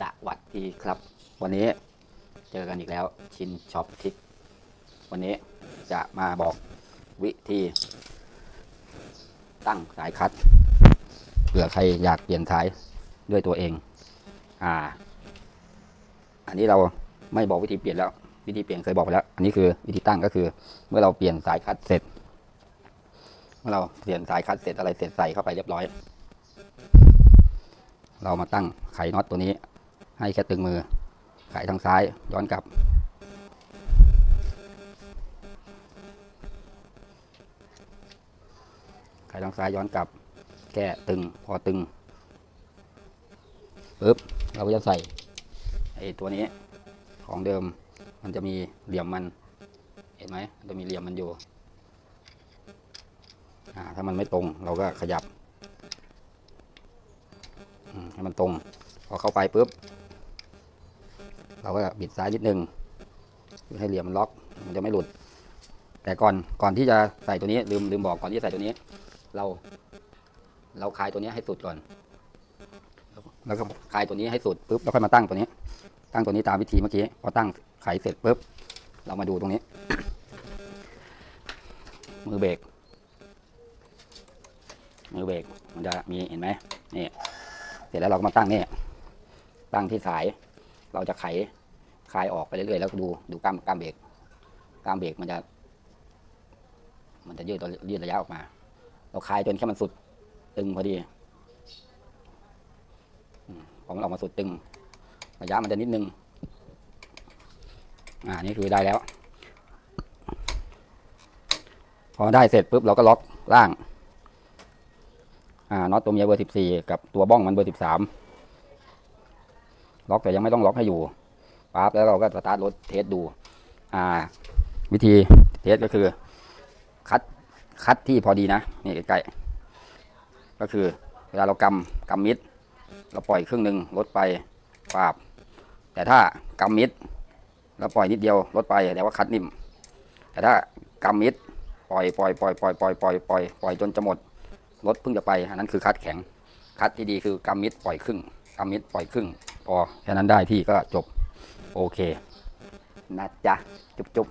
สวัสดีครับ วันนี้เจอกันอีกแล้วชินช็อปทิกวันนี้จะมาบอกวิธีตั้งสายคัดเผื่อใครอยากเปลี่ยนสายด้วยตัวเองอ่า อันนี้เราไม่บอกวิธีเปลี่ยนแล้ว วิธีเปลี่ยนเคยบอกไปแล้ว อันนี้คือวิธีตั้งก็คือ เมื่อเราเปลี่ยนสายคัดเสร็จเมื่อเราเปลี่ยนสายคัดเสร็จอะไรเสร็จใส่เข้าไปเรียบร้อยเรามาตั้งไขน็อตตัวนี้ ให้แค่ตึงมือไขทางซ้าย ย้อนกลับไขทางซ้ายย้อนกลับ แก้ตึง พอตึงปึ๊บ เราก็จะใส่ไอ้ตัวนี้ ของเดิม มันจะมีเหลี่ยมมัน เห็นไหมมันจะมีเหลี่ยมมันอยู่อถ้ามันไม่ตรง เราก็ขยับให้มันตรง พอเข้าไปปุ๊บ เราก็บิดซ้ายนิดนึงเพื่อให้เหลี่ยมมันล็อกมันจะไม่หลุด แต่ก่อนก่อนที่จะใส่ตัวนี้ลืมลืมบอกก่อนที่ใส่ตัวนี้ เรา เราคลายตัวนี้ให้สุดก่อน แล้วก็คลายตัวนี้ให้สุดปุ๊บแล้วค่อยมาตั้งตัวนี้ ตั้งตัวนี้ตามวิธีเมื่อกี้พอตั้งไขเสร็จปุ๊บเรามาดูตรงนี้ มือเบรกมือเบรกมันจะมีเห็นไหมนี่เสร็จแล้วเราก็มาตั้งนี่ตั้งที่สาย เราจะไขคลายออกไปเรื่อยๆแล้วดูดูกล้ามกล้ามเบรกกล้ามเบรกมันจะ มันจะยืดตัวยืดระยะออกมา เราคลายจนแค่มันสุดตึงพอดีพอมันออกมาสุดตึง ระยะมันจะนิดนึง อ่านี่คือได้แล้ว พอได้เสร็จปุ๊บเราก็ล็อกล่าง อ่าน็อตตัวเมียเบอร์สิบสี่กับตัวบ้องมันเบอร์สิบสาม ล็อกแต่ยังไม่ต้องล็อกให้อยู่ปั๊บแล้วเราก็สตาร์ทรถเทสดู อ่า วิธีเทสก็คือ คัดคัดที่พอดีนะ นี่ใกล้ๆก็คือ เวลาเรากำกำมิด เราปล่อยครึ่งหนึ่งลดไปปาบ แต่ถ้ากำมิดแล้วปล่อยนิดเดียวลดไปแต่ว่าคัดนิ่ม แต่ถ้ากำมิดปล่อยปล่อยปล่อยปล่อยปล่อยปล่อยปล่อยปล่อยจนจะหมดรถเพิ่งจะไปอันนั้นคือคัดแข็งคัดที่ดีคือกำมิดปล่อยครึ่งกำมิดปล่อยครึ่ง พอแค่นั้นได้ที่ก็จบ โอเค นะจ๊ะ จุ๊บจุ๊บ